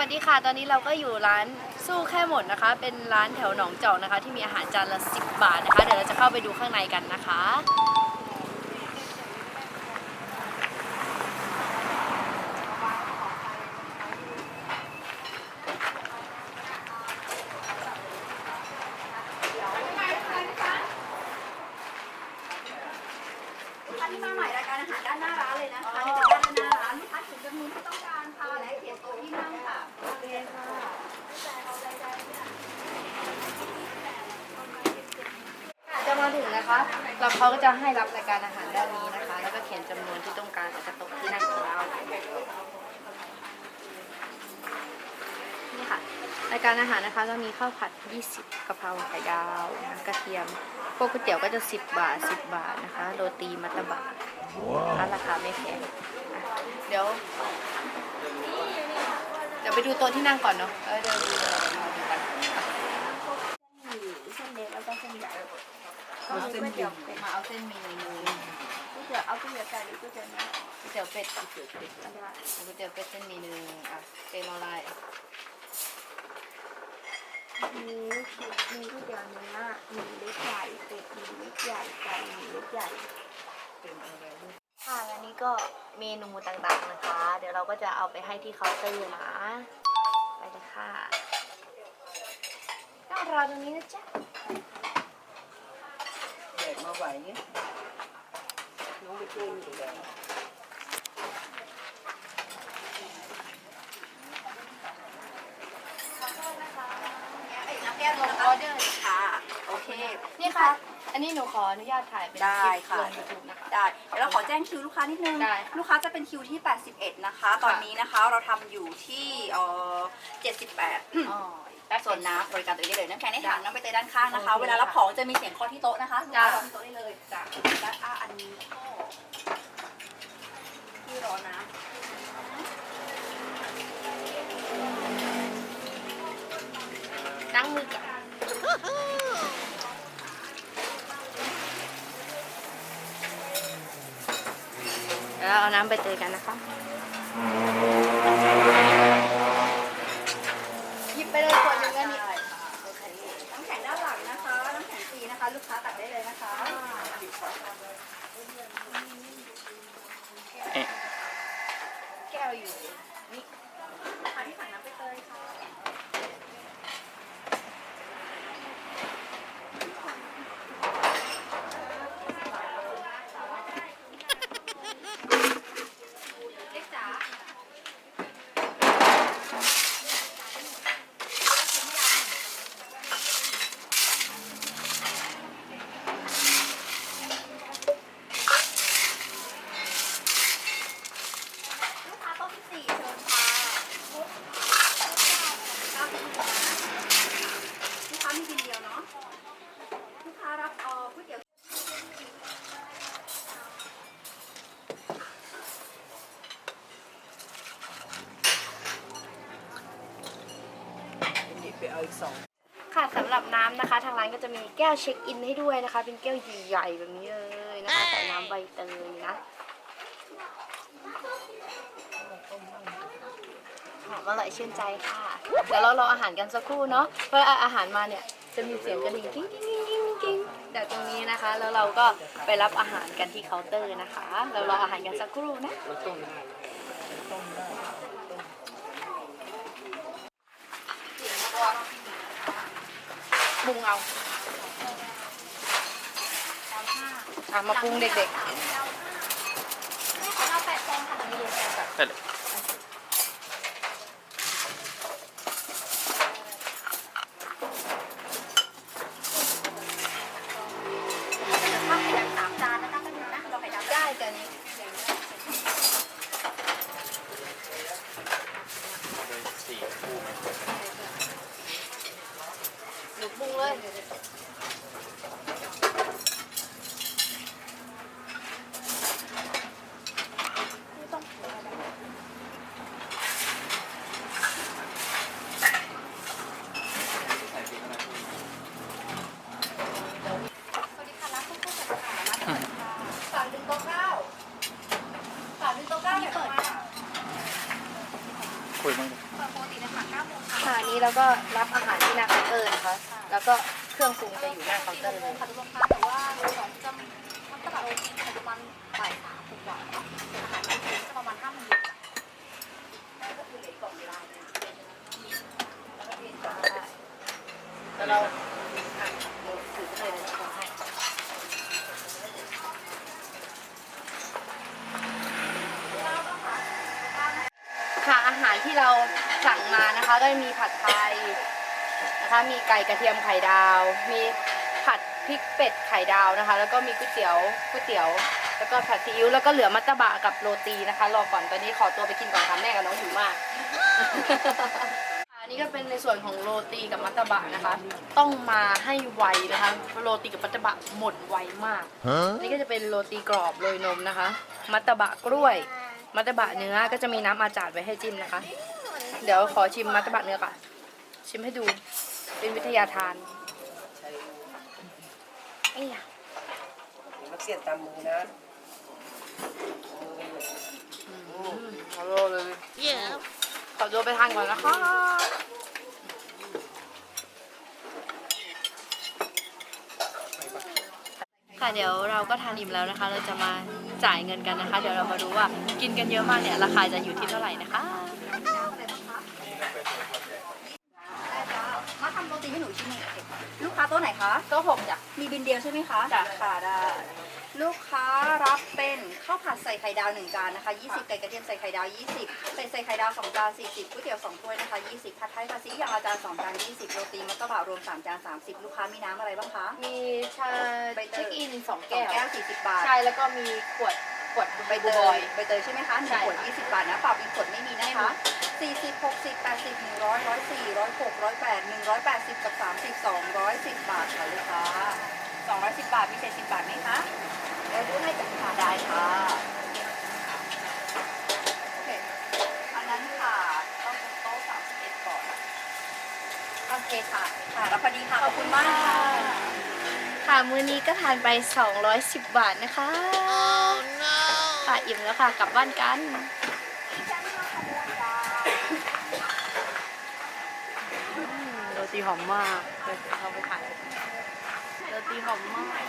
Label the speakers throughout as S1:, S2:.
S1: วัสดีค่ะ ตอนนี้เราก็อยู่ร้านสู้แค่หมดนะคะ เป็นร้านแถวหนองจอกนะคะ ที่มีอาหารจานละ 10 บาทนะคะ เดี๋ยวเราจะเข้าไปดูข้างในกันนะคะ
S2: ลูกค้าที่มาใหม่รายการอาหารด้านหน้าร้านเลยนะคะในตะกร้าด้านหน้าร้านลูกค้าถึงจำนวนที่ต้องการค่ะและเขียนโต๊ะที่นั่งค่ะโอเคค่ะ
S1: จะมา ถึงนะคะแล้วเขาก็จะให้รับรายการอาหารด้านนี้นะคะ แล้วก็เขียนจำนวนที่ต้องการกับโต๊ะที่นั่งของเรานี่ค่ะรายการอาหารนะคะก็มีข้าวผัด 20กะเพราไข่ดาวนะกระเทียมพวกก๋วยเตี๋ยวก็จะ 10 บาท 10 บาทนะคะโรตีมัตตบะนะคะราคาไม่แพงอะเดี๋ยวเดี๋ยวไปดูโต๊ะที่นั่งก่อนเนาะเออเดี๋ยวดูเดี๋ยวเราดูกันอะ
S2: เส้นเล็กแล้วก็เส้นใหญ่
S1: เอาเส้นหมี่มาเอาเส้นมี่หนึ่ง
S2: ก๋วยเตี๋ยวเอาก๋วยเตี๋ยวไก่หรือก๋วยเตี๋ยวเนื้อ
S1: ก๋วยเตี๋ยวเป็ดก๋วยเตี๋ยวเป็ด
S2: ก็ได้
S1: ก๋วยเตี๋ยวเป็ดเส้นมีหนึ่งอะเจนออนไลน์
S2: มีมีก๋วยเตี๋ยวเนื้อมีเล็กใหญ่เป็ดมีเล็กใหญ่ไก่มีเล็กใหญ่
S1: ค่ะอันนี้ก็เมนูต่างๆนะคะ เดี๋ยวเราก็จะเอาไปให้ที่เคาน์เตอร์นะ ไปเลยค่ะนั่งรอตรงนี้นะจ๊ะ
S3: มาไหวเงี้ยน้องไปช่วยอยู่แล้ว
S2: น้ำแก้วตัว
S1: ออเดอร์เลยค่ะ
S2: โอเค
S1: นี่ค่ะ อันนี้หนูขออนุญาตถ่ายเป็นค
S2: ได้
S1: ลิป
S2: ค่ะ
S1: ลงยูทูบนะคะ
S2: ได้เดี๋ยวเราขอแจ้งคิวลูกค้านิดนึง
S1: ได้
S2: ลูกค้าจะเป็นคิวที่ 81 นะคะ ตอนนี้นะคะเราทำอยู่ที่เอ่อ78
S1: อ๋อ
S2: ส่วนน้ำบริการตัวเองได้เลยน้ำแข็งในถังน้ำใบเตยด้านข้างนะคะ
S1: โอเค
S2: เวลารับของจะมีเสียงเคาะที่โต๊ะนะคะลูก
S1: จ้ะ
S2: ค้ารอที่โต๊ะได้เลยจ้ะและอะอันนี้ก็ที่รอน้
S1: นั่งมือกันเดี๋ยวเราเอาน้ำไปเตยกันนะคะ
S2: 2ค่ะสำ
S3: ห
S1: รับน้ำนะคะ ทางร้านก็จะมีแก้วเช็คอินให้ด้วยนะคะ เป็นแก้วใหญ่ๆแบบนี้เลยนะคะใส่น้ำใบเตยนะอมอร่อยชื่นใจค่ะ เดี๋ยวเรารออาหารกันสักครู่เนาะเพราะอาหารมาเนี่ยจะมีเสียงกระดิ่งกิ้งกิ้งกิ้งกิ้งกิ้งจากตรงนี้นะคะ แล้วเราก็ไปรับอาหารกันที่เคาน์เตอร์นะคะ เรารออาหารกันสักครู่นะ รุงเอาอะมาปรุงเด็กๆ
S2: เอาแปดฟองค่ะข้าวไข่ดาวสามจานนะคะแป๊บนึงนะรอไข่ดาว
S1: ได้แต่นี้
S3: สี่คู่ไหม
S1: หนูปรุงเลย
S2: สวัสดีค่ะร้านข้าวโพดสาขามาจากค่ะสามหนึ่งโต๊ะเก้าสามหนึ่งโต๊ะเก้าเดี๋ยวเปิดค่ะ
S3: คุยมั้ง
S2: เปิดโพสตินะคะ9โมงค่ะ
S1: ค่ะอันนี้เราก็รับอาหารที่หน้าเคาน์เตอร์นะคะ แล้วก็เครื่องปรุงจะอยู่หน้าเคาน์เตอร์เลย
S2: ค่ะทุกคนคะแต่ว่าของจะมันตลาดโอทีจะประมาณบ่ายสามถึงบ่ายเนาะอาหารที่จะประมาณห้าโมงเย็นก็คือเหลือกล่องเวลาเนี่ยแล้วก็เรียนจ้ะ
S1: แล้วเราอะถือไปเลยขอให้ค่ะอาหารที่เราสั่งมานะคะก็มีผัดไทย นะคะ มีไก่กระเทียมไข่ดาว มีผัดพริกเป็ดไข่ดาวนะคะ แล้วก็มีก๋วยเตี๋ยวก๋วยเตี๋ยว แล้วก็ผัดซีอิ๊วแล้วก็เหลือมัตตบะกับโรตีนะคะ รอก่อนตอนนี้ขอตัวไปกินก่อนค่ะแม่กับน้องหิวมากอันนี้ก็เป็นในส่วนของโรตีกับมัตตบะนะคะ ต้องมาให้ไวนะคะ โรตีกับมัตตบะหมดไวมากอันนี้ก็จะเป็นโรตีกรอบโรยนมนะคะ มัตตบะกล้วย มัตตบะเนื้อก็จะมีน้ำอาจาดไว้ให้จิ้มนะคะ เดี๋ยวขอชิมมัตตบะเนื้อก่อน ชิมให้ดู เป็นวิทยาทานเอ้ยอะ
S3: นักเสียดตามมือนะ
S1: อืมอร่อยเลยขอตัวไปทานก่อนนะคะค่ะเดี๋ยวเราก็ทานอิ่มแล้วนะคะ เราจะมาจ่ายเงินกันนะคะ เดี๋ยวเรามาดูว่ากินกันเยอะมากเนี่ยราคาจะอยู่ที่เท่าไหร่นะคะ
S2: มาทำโรตีให้หนูชิ้นหนึงลูกค้า โต๊ะไหนคะ
S1: ก็หกจ้ะ
S2: มีบินเดียวใช่ไหมคะ
S1: จ้ะ
S2: ค่ะได้ ลูกค้ารับเป็นข้าวผัดใส่ไข่ดาวหนึ่งจานนะคะ 20 ไก่กระเทียมใส่ไข่ดาว 20เป็ดใส่ไข่ดาว2จาน 40ก๋วยเตี๋ยว2ถ้วยนะคะ 20ผัดไทยภาษีอย่างละจาน2จาน 20 โรตีมัตตบะรวม3จาน 30 ลูกค้ามีน้ำอะไรบ้างคะ
S1: มีชา
S2: ใบเตย
S1: เช็คอินสอง
S2: สอ
S1: แก้
S2: ง
S1: ว
S2: แก้ว40 บาท
S1: ใช่ แล้วก็มีขวด ขวด
S2: ใบเต
S1: บูบอยย
S2: ใบเตยใช่ไหมคะหนึ่
S1: ใช่
S2: งขวด20บาทนะเปล่าเป็นขวดไม่มีนะคะ40 60 80 100 104 106 108 180กับ30 210บาทค่ะลูกค้า210บาทมีเศษ10บาทไหมคะเดี๋ยวดูให้จัดค่ะได้ค่ะโอเคอันนั้นค่ะต้องเป็นโต๊ะ31ก่อนโอเคค่ะค่ะแล้วพอดีค่ะขอบคุณมาก ค่ะ
S1: ค่ะมื้อนี้ก็ทานไป 210 บาทนะคะค่ะอิ่มแล้วค่ะกลับบ้านกันอืมโรตีหอมมากเดี๋ยวเราไปถ่ายโรตีหอมมาก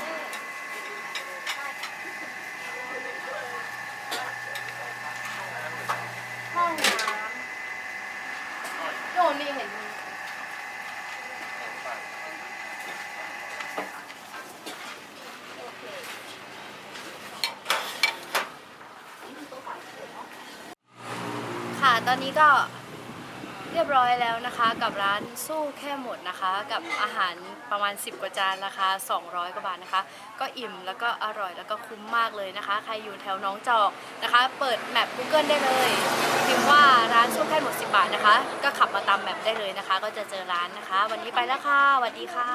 S1: ห้องน้ำโน่นนี่เห็นมี ค่ะ ตอนนี้ก็เรียบร้อยแล้วนะคะกับร้านสู้แค่หมดนะคะ กับอาหารประมาณ 10 กว่าจานราคา200 กว่าบาทนะคะ ก็อิ่มแล้วก็อร่อยแล้วก็คุ้มมากเลยนะคะ ใครอยู่แถวน้องจอกนะคะ เปิดแมป Google ได้เลยพิมพ์ว่าร้านสู้แค่หมด 10 บาทนะคะ ก็ขับมาตามแมปได้เลยนะคะ ก็จะเจอร้านนะคะ วันนี้ไปแล้วค่ะสวัสดีค่ะ